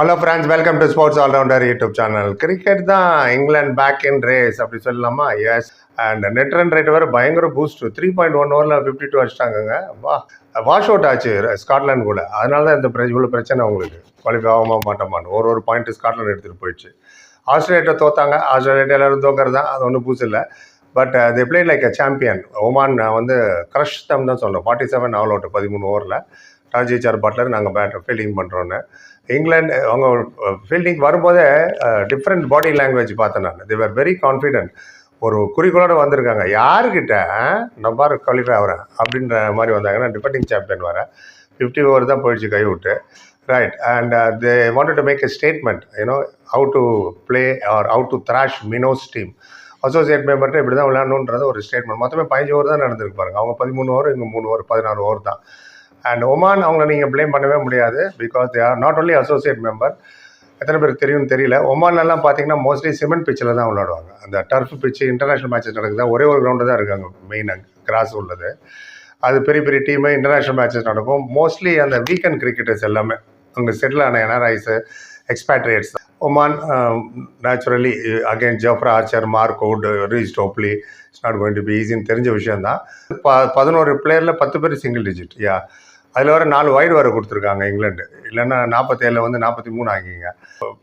Hello friends welcome to sports allrounder YouTube channel cricket தான் England back in race அப்படி சொல்லலாமா? Yes and net run rate வேறு பயங்கர boost three point one ஓவரில் fifty two அடிச்சிட்டாங்கங்க. வா வாஷ் அவுட் ஆச்சு ஸ்காட்லாண்ட் கூட. அதனால தான் இந்த பிர- இவ்வளோ பிரச்சனை அவங்களுக்கு குவாலிஃபை ஆகாம மாட்டோமான்னு ஒரு ஒரு பாயிண்ட் ஸ்காட்லாண்ட் எடுத்துகிட்டு போயிடுச்சு. ஆஸ்திரேலியா தோத்தாங்க. ஆஸ்திரேலியா எல்லோரும் தோக்கிறது? தான் அது ஒன்றும் புதுசு இல்லை. But they play like a champion Oman வந்து கிரஷ் தம் தான் சொல்லணும். ஃபார்ட்டி செவன் ஆல் அவுட் பதிமூணு ஓவரில் டாஸ் பட்லர் நாங்கள் பேட் ஃபீல்டிங் பண்ணுறோன்னு இங்கிலாந்து அவங்க ஃபீல்டிங் வரும்போதே டிஃப்ரெண்ட் பாடி லாங்குவேஜ் பார்த்தேன் நான். தேர் வெரி கான்ஃபிடென்ட் ஒரு குறிக்கோளோட வந்திருக்காங்க. யாருக்கிட்ட நான் பாரு குவாலிஃபை ஆகிறேன் அப்படின்ற மாதிரி வந்தாங்கன்னா டிஃபெண்டிங் சாம்பியன் வர ஃபிஃப்டி ஓவர் தான் போயிடுச்சு கை விட்டு right and they wanted to make a statement you know how to play or how to thrash minnows team associate மெம்பர்கிட்ட இப்படி தான் விளையாடணுன்றது ஒரு ஸ்டேட்மெண்ட் மொத்தமே பதினஞ்சு ஓவர் தான் நடந்திருக்கு பாருங்க. அவங்க பதிமூணு ஓவர் இங்கே மூணு ஓவர் பதினாறு ஓவர் தான். அண்ட் ஒமான் அவங்கள நீங்கள் ப்ளேம் பண்ணவே முடியாது because they are not only associate member எத்தனை பேருக்கு தெரியும்னு தெரியல. ஒமான்லாம் பார்த்தீங்கன்னா மோஸ்ட்லி சிமெண்ட் பிச்சில் தான் விளாடுவாங்க அந்த டர்ஃப் பிச்சு இன்டர்நேஷனல் மேட்சஸ் நடக்குது. ஒரே ஒரு கிரவுண்டு தான் இருக்காங்க மெயினாக கிராஸ் உள்ளது. அது பெரிய பெரிய டீமு இன்டர்நேஷ்னல் மேட்சஸ் நடக்கும். மோஸ்ட்லி அந்த வீக்கெண்ட் கிரிக்கெட்டர்ஸ் எல்லாமே அங்கே செட்டில் ஆன NRIs expatriates Oman naturally again Jofra Archer Mark Reece Topley it's not going to be ஈஸின்னு தெரிஞ்ச விஷயம் தான் ப பதினோரு பிளேயரில் பத்து பேர் சிங்கிள் டிஜிட் யா அதில் வர நாலு வைடு வர கொடுத்துருக்காங்க இங்கிலாண்டு இல்லைன்னா நாற்பத்தேழில் வந்து நாற்பத்தி மூணு ஆகிங்க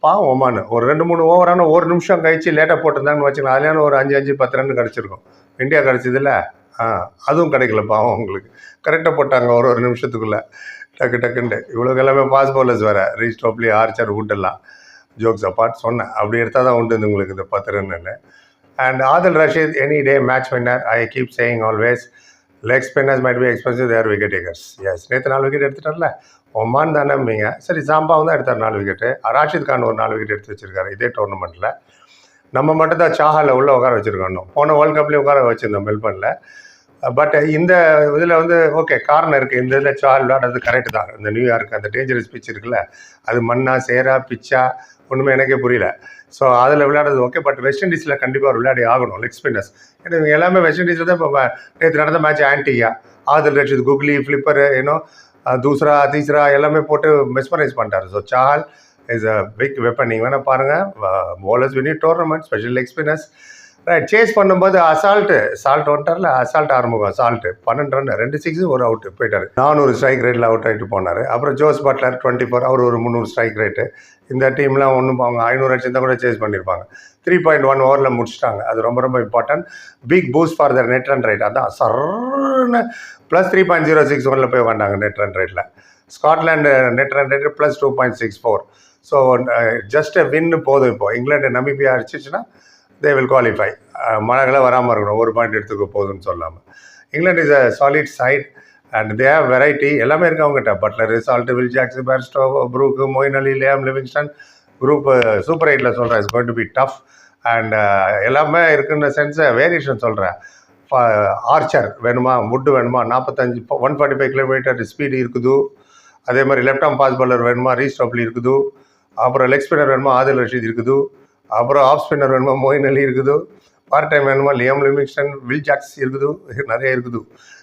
பாவம் ஒமானு. ஒரு ரெண்டு மூணு ஓவரான ஒரு நிமிஷம் கழிச்சு லேட்டாக போட்டிருந்தாங்கன்னு வச்சுக்கலாம் அதுலேயான ஒரு அஞ்சு அஞ்சு பத்து ரன் கிடச்சிருக்கும். இந்தியா கிடச்சதில்ல ஆ அதுவும் கிடைக்கல பாவம் உங்களுக்கு. கரெக்டாக போட்டாங்க ஒரு ஒரு நிமிஷத்துக்குள்ளே. டக்கு டக்குன்ட்டு. இவ்வளோ எல்லாமே பாஸ் பவுலர்ஸ் வேறு. ரீச் டோப்லி ஆர்ச்சர் விட்டுடலாம் ஜோக்ஸ் அப்பார்ட் சொன்னேன். அப்படி எடுத்தால் தான் உண்டு உங்களுக்கு இந்த பத்து run and Adil Rashid any day match winner I keep saying always leg spinners might be expensive their wicket takers yes நேற்று நாலு விக்கெட் எடுத்துட்டார்ல. ஒமான் தானம்பிங்க சரி சாம்பாவும் தான் எடுத்தார் நாலு விக்கெட்டு ராஷித் கான் ஒரு நாலு விக்கெட் எடுத்து வச்சிருக்காரு இதே டோர்னமெண்ட்டில் நம்ம மட்டும் தான் சாஹால உள்ளே உட்கார வச்சுருக்கணும். போன வேர்ல்ட் கப்லேயே உட்கார வச்சுருந்தோம் மெல்பர்னில் பட் இந்த இதில் வந்து ஓகே காரணம் இருக்குது இந்த இதில் சால் விளையாடுறது கரெக்டு தான். இந்த நியூயார்க் அந்த டேஞ்சரஸ் பிச் இருக்குல்ல அது மண்ணா சேரா பிச்சா ஒன்றுமே எனக்கே புரியல. ஸோ அதில் விளையாடுறது ஓகே பட் வெஸ்ட் இண்டீஸில் கண்டிப்பாக விளையாடி ஆகணும் லெக் ஸ்பின்னர்ஸ் ஏன்னா இவங்க எல்லாமே வெஸ்ட் இண்டீஸில் தான் இப்போ நேற்று நடந்த மேட்ச் ஆன்டியா ஆதில் ரஷித் குக்லி ஃப்ளிப்பரு ஏன்னோ தூசரா தீசரா எல்லாமே போட்டு மெஸ்மரைஸ் பண்ணிட்டாரு. ஸோ சால் இஸ் அ பிக் வெப்பன் நீங்கள் வேணால் பாருங்கள் bowlers Vini tournament special leg spinners right chase பண்ணும்போது அசால்ட்டு சால்ட் வந்துட்டார்ல அசால்ட் ஆரம்பம் சால்ட்டு பன்னெண்டு ரன் ரெண்டு சிக்ஸு ஒரு அவுட்டு போயிட்டார். நானூறு ஸ்ட்ரைக் ரேட்டில் அவுட் ஆகிட்டு போனார். அப்புறம் ஜோஸ் பட்லர் டுவெண்ட்டி ஃபோர் அவர் ஒரு முந்நூறு ஸ்ட்ரைக் ரேட்டு இந்த டீம்லாம் ஒன்றும் அவங்க ஐநூறு அடிச்சிருந்தா கூட சேஸ் பண்ணியிருப்பாங்க த்ரீ பாயிண்ட் ஒன் ஓவரில் முடிச்சிட்டாங்க. அது ரொம்ப ரொம்ப important big boost for the net run rate அதான் சர்ன்னு plus three point zero six ஒனில் போய் வந்தாங்க நெட் ரன் ரேட்டில் Scotland net run rate plus two point six four so just win போதும் இப்போ. இங்கிலாண்டு நம்பிக்கையாக அடிச்சிச்சுன்னா தே வில் குவாலிஃபை மழைகளை வராமல் இருக்கணும். ஒரு பாயிண்ட் எடுத்துக்க போகுதுன்னு சொல்லாமல் England is a solid side and they have variety எல்லாமே இருக்கு அவங்ககிட்ட. Buttler Salt Will Jacks Bairstow Brook Moeen Ali Liam Livingstone group super எயிட்டில் சொல்கிறேன் it's going to be tough and எல்லாமே இருக்குன்ற சென்ஸை வேரியேஷன் சொல்கிறேன் ஆர்ச்சர் வேணுமா? முட்டு வேணுமா? நாற்பத்தஞ்சு one forty five kilometre speed இருக்குது. அதே மாதிரி லெஃப்ட் ஆம் பாஸ் பாலர் வேணுமா? ரீஸ்டாப்லி இருக்குது. அப்புறம் லெக் ஸ்பின்னர் வேணுமா? ஆதில் ரஷீத் இருக்குது. அப்புறம் ஆஃப் ஸ்பின்னர் வேணுமா? மோயின் அலி இருக்குது. பார்ட் டைம் வேணுமா? லியம் லிமிங்ஸ்டன் வில் ஜாக்ஸ் இருக்குது. நிறைய இருக்குது.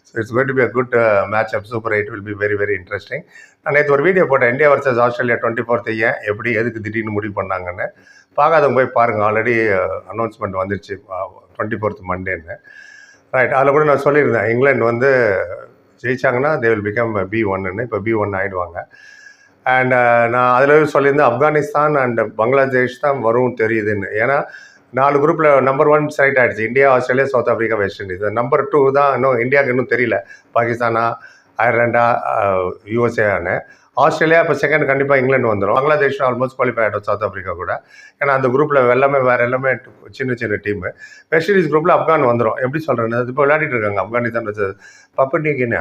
So it's going to be a good match up super eight will be very very interesting நான் நேற்று ஒரு வீடியோ போட்டேன். India versus Australia twenty fourth ஏன்? எப்படி எதுக்கு திடீர்னு முடிவு பண்ணாங்கன்னு. பார்க்காதவங்க போய் பாருங்கள் ஆல்ரெடி அனௌன்ஸ்மெண்ட் வந்துருச்சு டுவெண்ட்டி ஃபோர்த் மண்டேன்னு ரைட் அதில் கூட நான் சொல்லியிருந்தேன். இங்கிலாந்து வந்து ஜெயிச்சாங்கன்னா தே வில் பிகம் பி ஒன்னு இப்போ பி ஒன் ஆகிடுவாங்க அண்ட் uh, நான் அதில் சொல்லியிருந்தேன் ஆப்கானிஸ்தான் அண்ட் பங்களாதேஷ் தான் வரும் தெரியுதுன்னு. ஏன்னா நாலு குரூப்பில் நம்பர் ஒன் செலக்ட் ஆகிடுச்சு India Australia South Africa West Indies number two தான் இன்னும் இந்தியாவுக்கு இன்னும் தெரியல. பாகிஸ்தானா அயர்லாண்டா யூஎஸ்ஏன்னு uh, ஆஸ்திரேலியா இப்போ செகண்ட் கண்டிப்பாக இங்கிலாந்து வந்துடும் பங்களாதேஷ் ஆல்மோஸ்ட் குவாலிஃபை ஆகிடும் சவுத் ஆஃப்ரிக்கா கூட. ஏன்னா அந்த குரூப்பில் எல்லாமே வேறு எல்லாமே சின்ன சின்ன டீமு வெஸ்ட் இண்டீஸ் குரூப்பில் ஆப்கான் வந்துடும் எப்படி சொல்கிறேன்னு இப்போ விளையாடிட்டு இருக்காங்க ஆப்கானிஸ்தான் பப்பு நீக்கின்னு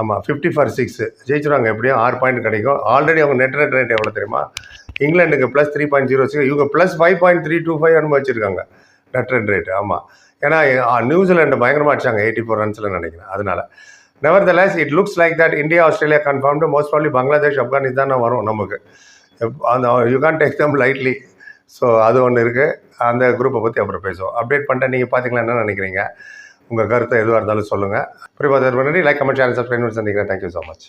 ஆமாம் ஃபிஃப்டி ஃபார் சிக்ஸ் ஜெயிச்சிருவாங்க எப்படியும் ஆறு பாயிண்ட் கிடைக்கும். ஆல்ரெடி அவங்க நெட் ரேட் ரேட் எவ்வளோ தெரியுமா? இங்கிலாந்துக்கு plus three point zero six இவங்க plus five point three two five அனுபவிச்சிருக்காங்க. Net run rate ஆமாம் ஏன்னா நியூசிலாண்டு பயங்கரமாக அடிச்சாங்க எயிட்டி ஃபோர் ரன்ஸில் நினைக்கிறேன் அதனால. Never lose it looks like that India Australia confirmed most probably Bangladesh Afghanistan வரும் நமக்கு. அந்த you can't take them lightly so அது ஒன்று இருக்குது அந்த குரூப்பை பற்றி அப்புறம் பேசுவோம். அப்டேட் பண்ணிட்டேன் நீங்கள் பார்த்தீங்களா என்ன நினைக்கிறீங்க? உங்கள் கருத்தை எதுவாக இருந்தாலும் சொல்லுங்கள் பிரிபாதர் பண்ணி லைக் கமெண்ட் சேனல் சப்ஸ்கிரைப் பண்ணி சந்திக்கிறேன். Thank you so much